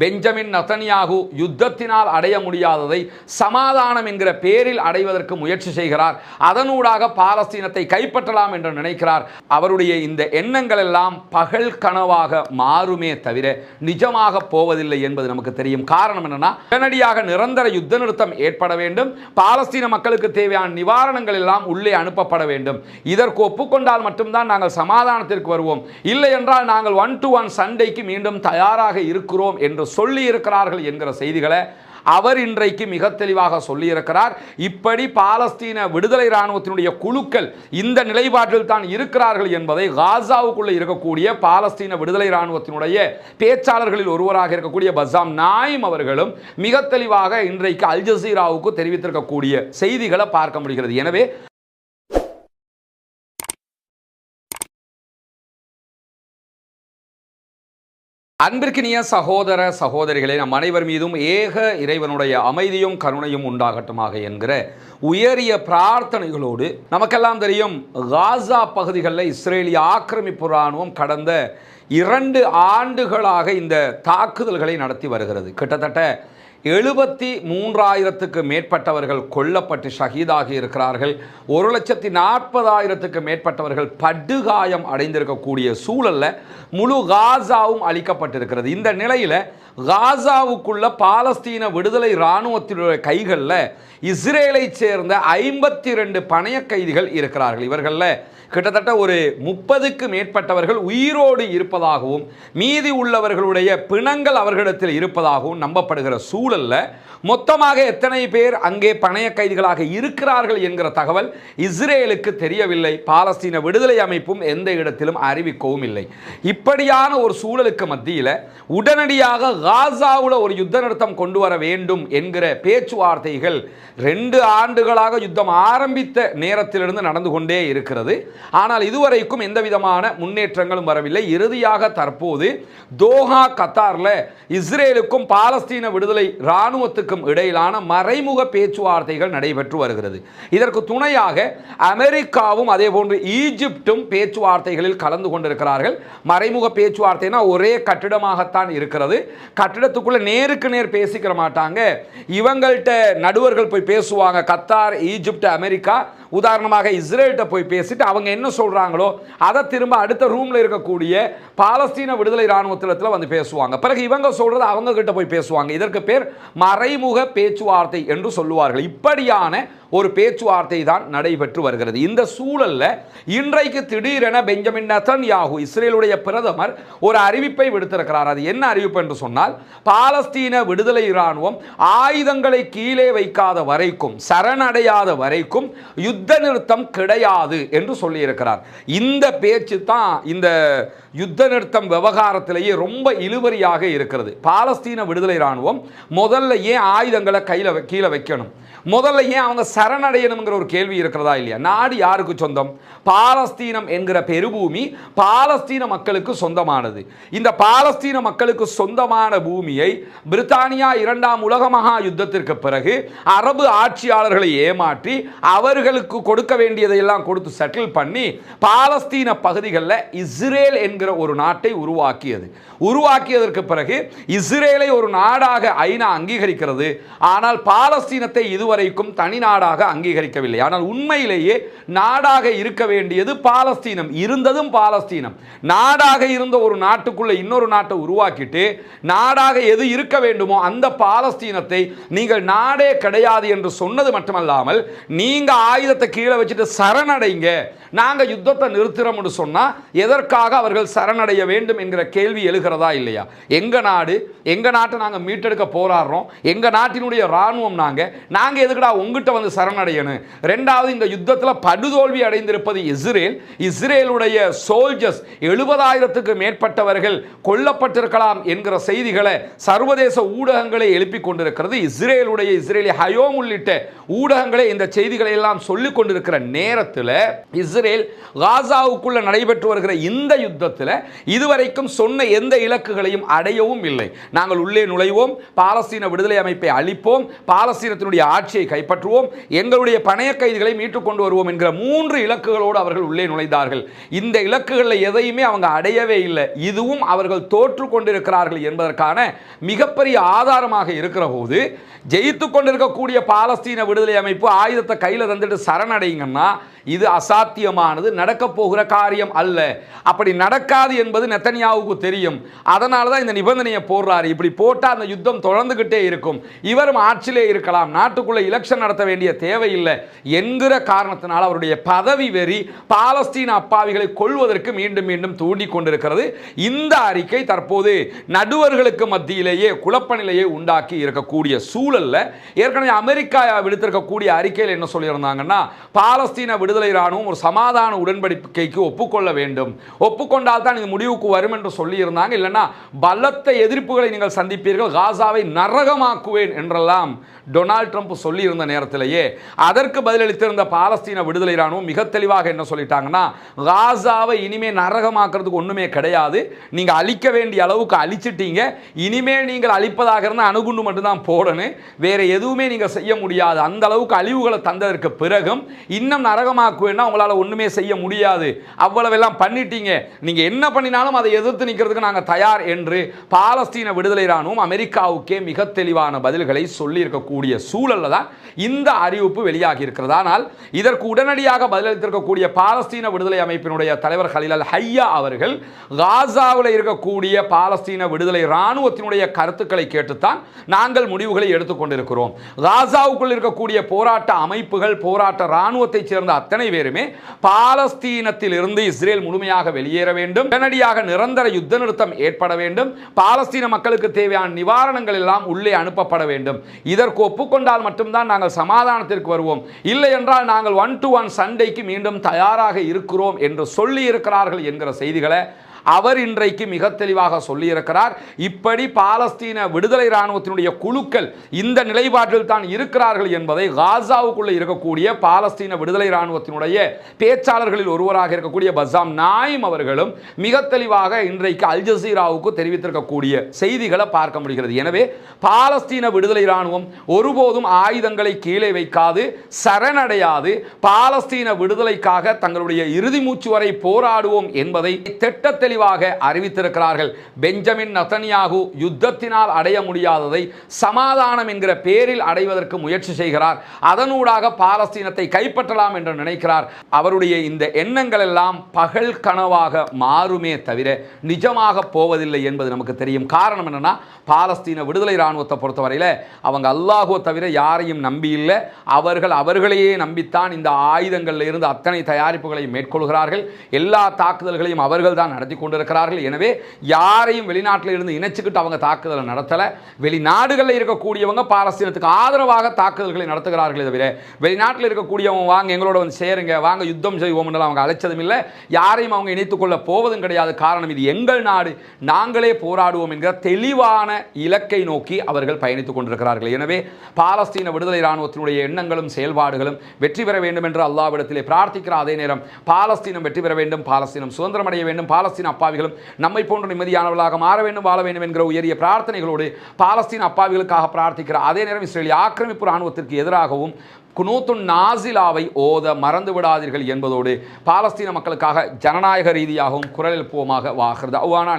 Benjamin Netanyahu யுத்தத்தினால் அடைய முடியாததை சமாதானம் என்கிற பேரில் அடைவதற்கு முயற்சி செய்கிறார். அதனூடாக பாலஸ்தீனத்தை கைப்பற்றலாம் என்று நினைக்கிறார். அவருடைய இந்த எண்ணங்கள் எல்லாம் பகல் கனவாக மாறுமே தவிர நிஜமாக போவதில்லை என்பது நமக்கு தெரியும். காரணம் என்னன்னா உடனடியாக நிரந்தர யுத்த நிறுத்தம் ஏற்பட வேண்டும். பாலஸ்தீன மக்களுக்கு தேவையான நிவாரணங்கள் எல்லாம் உள்ளே அனுப்பப்பட வேண்டும். இதற்கு ஒப்புக்கொண்டால் மட்டும்தான் நாங்கள் சமாதானத்திற்கு வருவோம். இல்லை என்றால் நாங்கள் ஒன் டு ஒன் சண்டைக்கு மீண்டும் தயாராக இருக்கிறோம் என்று சொல்லி இருக்கிறார்கள் என்கிற செய்திகளை அவர் இன்றைக்கு மிக தெளிவாக சொல்லியிருக்கிறார். இப்படி பாலஸ்தீன விடுதலை இராணுவத்தினுடைய குழுக்கள் இந்த நிலைப்பாட்டில் தான் இருக்கிறார்கள் என்பதை காசாவுக்குள்ளே இருக்கக்கூடிய பாலஸ்தீன விடுதலை இராணுவத்தினுடைய பேச்சாளர்களில் ஒருவராக இருக்கக்கூடிய பசாம் நாயிம் அவர்களும் மிக தெளிவாக இன்றைக்கு அல் ஜசீராவுக்கு தெரிவித்திருக்கக்கூடிய செய்திகளை பார்க்க முடிகிறது. எனவே அன்பிற்கினிய சகோதர சகோதரிகளே நம் அனைவர் மீதும் ஏக இறைவனுடைய அமைதியும் கருணையும் உண்டாகட்டுமாக என்கிற உயரிய பிரார்த்தனைகளோடு நமக்கெல்லாம் தெரியும் காசா பகுதிகளில் இஸ்ரேலிய ஆக்கிரமிப்பு இராணுவம் கடந்த இரண்டு ஆண்டுகளாக இந்த தாக்குதல்களை நடத்தி வருகிறது. கிட்டத்தட்ட எழுபத்தி மூன்றாயிரத்துக்கு மேற்பட்டவர்கள் கொல்லப்பட்டு ஷஹீதாகி இருக்கிறார்கள். ஒரு லட்சத்தி நாற்பதாயிரத்துக்கு மேற்பட்டவர்கள் படுகாயம் அடைந்திருக்கக்கூடிய சூழல்ல முழு காசாவும் அளிக்கப்பட்டிருக்கிறது இந்த நிலையில் காசாவுக்குள்ள பாலஸ்தீன விடுதலை இராணுவத்தினுடைய கைகளில் இஸ்ரேலை சேர்ந்த ஐம்பத்தி ரெண்டு பணைய கைதிகள் இருக்கிறார்கள். இவர்களில் கிட்டத்தட்ட ஒரு முப்பதுக்கு மேற்பட்டவர்கள் உயிரோடு இருப்பதாகவும் மீதி உள்ளவர்களுடைய பிணங்கள் அவர்களிடத்தில் இருப்பதாகவும் நம்பப்படுகிற சூழலில் மொத்தமாக எத்தனை பேர் அங்கே பணைய கைதிகளாக இருக்கிறார்கள் என்கிற தகவல் இஸ்ரேலுக்கு தெரியவில்லை. பாலஸ்தீன விடுதலை அமைப்பும் எந்த இடத்திலும் அறிவிக்கவும் இல்லை. இப்படியான ஒரு சூழலுக்கு மத்தியில் உடனடியாக காசாவில் ஒரு யுத்த நிறுத்தம் கொண்டு வர வேண்டும் என்கிற பேச்சுவார்த்தைகள் ரெண்டு ஆண்டுகளாக யுத்தம் ஆரம்பித்த நேரத்திலிருந்து நடந்து கொண்டே இருக்கிறது. ஆனால் இதுவரைக்கும் எந்த விதமான முன்னேற்றங்களும் வரவில்லை. இறுதியாக தற்போது தோஹா கத்தாரில் இஸ்ரேலுக்கும் பாலஸ்தீன விடுதலை இராணுவத்துக்கும் இடையிலான மறைமுக பேச்சுவார்த்தைகள் நடைபெற்று வருகிறது. இதற்கு துணையாக அமெரிக்காவும் அதே போன்று ஈஜிப்டும் பேச்சுவார்த்தைகளில் கலந்து கொண்டிருக்கிறார்கள். மறைமுக பேச்சுவார்த்தைனா ஒரே கட்டிடமாகத்தான் இருக்கிறது. கட்டிடத்துக்குள்ளே நேருக்கு நேர் பேசிக்கிற மாட்டாங்க. இவங்கள்ட்ட நடுவர்கள் போய் பேசுவாங்க. கத்தார் ஈஜிப்ட் அமெரிக்கா உதாரணமாக இஸ்ரேல்கிட்ட போய் பேசிட்டு அவங்க என்ன சொல்கிறாங்களோ அதை திரும்ப அடுத்த ரூமில் இருக்கக்கூடிய பாலஸ்தீன விடுதலை இராணுவத்தில் வந்து பேசுவாங்க. பிறகு இவங்க சொல்கிறது அவங்க கிட்ட போய் பேசுவாங்க. இதற்கு பேர் மறைமுக பேச்சுவார்த்தை என்று சொல்லுவார்கள். இப்படியான ஒரு பேச்சுவார்த்தை தான் நடைபெற்று வருகிறது. இந்த சூழல்ல இன்றைக்கு திடீரென பெஞ்சமின் நதன்யாகு இஸ்ரேலுடைய பிரதமர் ஒரு அறிவிப்பை விடுத்திருக்கிறார். அது என்ன அறிவிப்பு என்று சொன்னால் பாலஸ்தீன விடுதலை இராணுவம் ஆயுதங்களை கீழே வைக்காத வரைக்கும் சரணடையாத வரைக்கும் யுத்த நிறுத்தம் கிடையாது என்று சொல்லியிருக்கிறார். இந்த பேச்சு தான் இந்த யுத்த நிறுத்தம் விவகாரத்திலேயே ரொம்ப இழுவரியாக இருக்கிறது. பாலஸ்தீன விடுதலை இராணுவம் முதல்ல ஏன் ஆயுதங்களை கையில் கீழே வைக்கணும்? முதல்ல ஏன் அவங்க சரணடையணுங்கிற ஒரு கேள்வி இருக்கிறதா இல்லையா? நாடு யாருக்கு சொந்தம்? பாலஸ்தீனம் என்கிற பெருபூமி பாலஸ்தீன மக்களுக்கு சொந்தமானது. இந்த பாலஸ்தீன மக்களுக்கு சொந்தமான பூமியை பிரித்தானியா இரண்டாம் உலக மகா யுத்தத்திற்கு பிறகு அரபு ஆட்சியாளர்களை ஏமாற்றி அவர்களுக்கு கொடுக்க வேண்டியதையெல்லாம் கொடுத்து செட்டில் பண்ணி பாலஸ்தீன பகுதிகளில் இஸ்ரேல் என்கிற ஒரு நாட்டை உருவாக்கியது. உருவாக்கியதற்கு பிறகு இஸ்ரேலை ஒரு நாடாக ஐநா அங்கீகரிக்கிறது. ஆனால் பாலஸ்தீனத்தை இது இதுவரைக்கும் தனி நாடாக அங்கீகரிக்கவில்லை. ஆனால் உண்மையிலேயே நாடாக இருக்க வேண்டியது பாலஸ்தீனம். இருந்ததும் பாலஸ்தீனம். நாடாக இருந்த ஒரு நாட்டுக்குள்ளே இன்னொரு நாட்டை உருவாக்கிட்டு நாடாக எது இருக்க வேண்டுமோ அந்த பாலஸ்தீனத்தை நீங்கள் நாடே கிடையாது என்று சொன்னது மட்டுமல்லாமல் நீங்க ஆயுதத்தை கீழே வச்சுட்டு சரணடைங்க. நாங்க யுத்தத்தை நிறுத்துறோம்னு சொன்னா எதற்காக அவர்கள் சரணடைய வேண்டும் என்கிற கேள்வி எழுகிறதா இல்லையா? எங்க நாடு எங்க நாட்டை நாங்க மீட்டெடுக்க போராடுறோம். எங்க நாட்டினுடைய ராணுவம் நாங்க நாங்கள் எதுக்குடா உங்ககிட்ட வந்து சரணடையணும்? ரெண்டாவது இந்த யுத்தத்தில் படுதோல்வி அடைந்திருப்பது இஸ்ரேல். இஸ்ரேலுடைய சோல்ஜர்ஸ் எழுபதாயிரத்துக்கு மேற்பட்டவர்கள் கொல்லப்பட்டிருக்கலாம் என்கிற செய்திகளை சர்வதேச ஊடகங்களை எழுப்பி கொண்டிருக்கிறது. இஸ்ரேலுடைய இஸ்ரேலி ஹயோம் உள்ளிட்ட ஊடகங்களே இந்த செய்திகளை எல்லாம் சொல்லிக் கொண்டிருக்கிற நேரத்தில் இஸ்ரேல் காசாவுக்குள்ள நடைபெற்று வருகிற இந்த யுத்தத்தில் இதுவரைக்கும் சொன்ன எந்த இலக்குகளையும் அடையவும் இல்லை. நாங்கள் உள்ளே நுழைவோம் பாலஸ்தீன விடுதலை அமைப்பை அழிப்போம் பாலஸ்தீனத்தினுடைய ஆட்சி ஆட்சியை கைப்பற்றுவோம் எங்களுடைய பணைய கைதிகளை மீட்டுக் கொண்டு வருவோம் என்கிற மூன்று இலக்குகளோடு அவர்கள் உள்ளே நுழைந்தார்கள். இந்த இலக்குகளில் எதையுமே அவங்க அடையவே இல்லை. இதுவும் அவர்கள் தோற்று கொண்டிருக்கிறார்கள் என்பதற்கான மிகப்பெரிய ஆதாரமாக இருக்கிற போது ஜெயித்து கொண்டிருக்கக்கூடிய பாலஸ்தீன விடுதலை அமைப்பு ஆயுதத்தை கையில் தந்துட்டு சரணடைங்கன்னா இது அசாத்தியமானது நடக்கப் போகிற காரியம் அல்ல. அப்படி நடக்காது என்பது நெத்தனியாவுக்கு தெரியும். அதனால தான் இந்த நிபந்தனையை போடுறாரு. இப்படி போட்டால் அந்த யுத்தம் தொடர்ந்துகிட்டே இருக்கும். இவரும் ஆட்சியிலே இருக்கலாம். நாட்டுக்குள்ள எலெக்ஷன் நடத்த வேண்டிய தேவையில்லை என்கிற காரணத்தினால் அவருடைய பதவி வெறி பாலஸ்தீன அப்பாவிகளை கொள்வதற்கு மீண்டும் மீண்டும் தூண்டி கொண்டிருக்கிறது. இந்த அறிக்கை தற்போது நடுவர்களுக்கு மத்தியிலேயே குழப்ப நிலையை உண்டாக்கி இருக்கக்கூடிய சூழல்ல ஏற்கனவே அமெரிக்கா விடுத்திருக்கக்கூடிய அறிக்கையில் என்ன சொல்லியிருந்தாங்கன்னா பாலஸ்தீன விடுதலை இராணுவம் ஒரு சமாதான உடன்படிக்கைக்கு ஒப்புக்கொள்ள வேண்டும். ஒப்புக்கொண்டால் தான் இது முடிவுக்கு வரும் என்று சொல்லியிருந்தாங்க. இல்லைன்னா பலத்த எதிர்ப்புகளை நீங்கள் சந்திப்பீர்கள். காசாவை நரகமாக்குவேன் என்றெல்லாம் டொனால்ட் ட்ரம்ப் சொல்லியிருந்த நேரத்திலேயே. அதற்கு பதிலளித்திருந்த பாலஸ்தீன விடுதலை இராணுவம் மிக தெளிவாக என்ன சொல்லிட்டாங்கன்னா காசாவை இனிமே நரகமாக்குறதுக்கு ஒன்றுமே கிடையாது. நீங்கள் அழிக்க வேண்டிய அளவுக்கு அழிச்சிட்டீங்க. இனிமேல் நீங்கள் அழிப்பதாக இருந்தால் அணுகுண்டு மட்டும்தான் போடணும். வேற எதுவுமே நீங்கள் செய்ய முடியாது. அந்த அளவுக்கு அழிவுகளை தந்ததற்கு பிறகும் இன்னும் நரகமாக நரகமாக்குவேன்னா உங்களால் ஒன்றுமே செய்ய முடியாது. அவ்வளவெல்லாம் பண்ணிட்டீங்க. நீங்க என்ன பண்ணினாலும் அதை எதிர்த்து நிற்கிறதுக்கு நாங்கள் தயார் என்று பாலஸ்தீன விடுதலை ராணுவம் அமெரிக்காவுக்கே மிக தெளிவான பதில்களை சொல்லியிருக்கக்கூடிய சூழல்ல தான் இந்த அறிவிப்பு வெளியாகி இருக்கிறது. ஆனால் இதற்கு உடனடியாக பதிலளித்திருக்கக்கூடிய பாலஸ்தீன விடுதலை அமைப்பினுடைய தலைவர் ஹலிலல் ஹையா அவர்கள் காசாவில் இருக்கக்கூடிய பாலஸ்தீன விடுதலை இராணுவத்தினுடைய கருத்துக்களை கேட்டுத்தான் நாங்கள் முடிவுகளை எடுத்துக்கொண்டிருக்கிறோம். காசாவுக்குள் இருக்கக்கூடிய போராட்ட அமைப்புகள் போராட்ட இராணுவத்தைச் சேர்ந்த அத்தனை பேருமே பாலஸ்தீனத்தில் இருந்து இஸ்ரேல் முழுமையாக வெளியேற வேண்டும். உடனடியாக நிரந்தர யுத்த நிறுத்தம் ஏற்பட வேண்டும். பாலஸ்தீன மக்களுக்கு தேவையான நிவாரணங்கள் எல்லாம் உள்ளே அனுப்பப்பட வேண்டும். இதற்கு ஒப்புக்கொண்டால் மட்டும்தான் நாங்கள் சமாதானத்திற்கு வருவோம். இல்லை என்றால் நாங்கள் ஒன் டு ஒன் சண்டைக்கு மீண்டும் தயாராக இருக்கிறோம் என்று சொல்லி இருக்கிறார்கள் என்கிற செய்திகளை அவர் இன்றைக்கு மிக தெளிவாக சொல்லியிருக்கிறார். இப்படி பாலஸ்தீன விடுதலை இராணுவத்தினுடைய குழுக்கள் இந்த நிலைப்பாட்டில் தான் இருக்கிறார்கள் என்பதை காசாவுக்குள்ள இருக்கக்கூடிய பாலஸ்தீன விடுதலை இராணுவத்தினுடைய பேச்சாளர்களில் ஒருவராக இருக்கக்கூடிய பசாம் நாயிம் அவர்களும் மிக தெளிவாக இன்றைக்கு அல் ஜசீராவுக்கு தெரிவித்திருக்கக்கூடிய செய்திகளை பார்க்க முடிகிறது. எனவே பாலஸ்தீன விடுதலை இராணுவம் ஒருபோதும் ஆயுதங்களை கீழே வைக்காது சரணடையாது. பாலஸ்தீன விடுதலைக்காக தங்களுடைய இறுதி மூச்சு வரை போராடுவோம் என்பதை திட்ட தெளிவாக அறிவித்திருக்கிறார்கள். பெஞ்சமின் நத்தனியாகு யுத்தத்தினால் அடைய முடியாததை சமாதானம் என்கிற பேரில் அடைவதற்கு முயற்சி செய்கிறார். அதனூடாக பாலஸ்தீனத்தை கைப்பற்றலாம் என்று நினைக்கிறார். அவருடைய இந்த எண்ணங்கள் எல்லாம் பகல் கனவாக மாறுமே தவிர நிஜமாக போவதில்லை என்பது நமக்கு தெரியும். காரணம் என்னன்னா பாலஸ்தீன விடுதலை இராணுவத்தை பொறுத்தவரையில் அவங்க அல்லாஹோ தவிர யாரையும் நம்பி இல்லை. அவர்கள் அவர்களையே நம்பித்தான் இந்த ஆயுதங்களில் இருந்து அத்தனை தயாரிப்புகளை மேற்கொள்கிறார்கள். எல்லா தாக்குதல்களையும் அவர்கள் தான் நடத்தி கொண்டிருக்கிறார்கள். எனவே யாரையும் வெளிநாட்டில் இருந்து இணைச்சிக்கிட்டு அவங்க தாக்குதலை நடத்தலை. வெளிநாடுகளில் இருக்கக்கூடியவங்க பாலஸ்தீனத்துக்கு ஆதரவாக தாக்குதல்களை நடத்துகிறார்களே தவிர வெளிநாட்டில் இருக்கக்கூடியவங்க வாங்க எங்களோட வந்து சேருங்க வாங்க யுத்தம் செய்வோம்னு அவங்க அழைச்சதும் இல்லை. யாரையும் அவங்க இணைத்துக்கொள்ள போவதும் கிடையாது. காரணம் இது எங்கள் நாடு. நாங்களே போராடுவோம் என்கிற தெளிவான இலக்கை நோக்கி அவர்கள் பயணித்துக் கொண்டிருக்கிறார்கள். எனவே பாலஸ்தீன விடுதலை இராணுவத்தினுடைய எண்ணங்களும் செயல்பாடுகளும் வெற்றி பெற வேண்டும் என்று அல்லாவிடத்திலே பிரார்த்திக்கிற அதே நேரம் பாலஸ்தீனம் வெற்றி பெற வேண்டும் பாலஸ்தீனம் சுதந்திரம் அடைய வேண்டும் பாலஸ்தீனம் அப்பாவிகளும் நம்மை போன்ற நிம்மதியானவர்களாக மாற வேண்டும் வாழ வேண்டும் என்கிற உயரிய பிரார்த்தனைகளோடு பாலஸ்தீன் அப்பாவிகளுக்காக பிரார்த்திக்கிற அதே நேரம் இஸ்ரேலிய ஆக்கிரமிப்பு இராணுவத்திற்கு எதிராகவும் குனூத்துன் நாசிலாவை ஓத மறந்து விடாதீர்கள் என்பதோடு பாலஸ்தீன மக்களுக்காக ஜனநாயக ரீதியாகவும் குரல் எழுப்புவோமாக வாகிறது. அவ்வான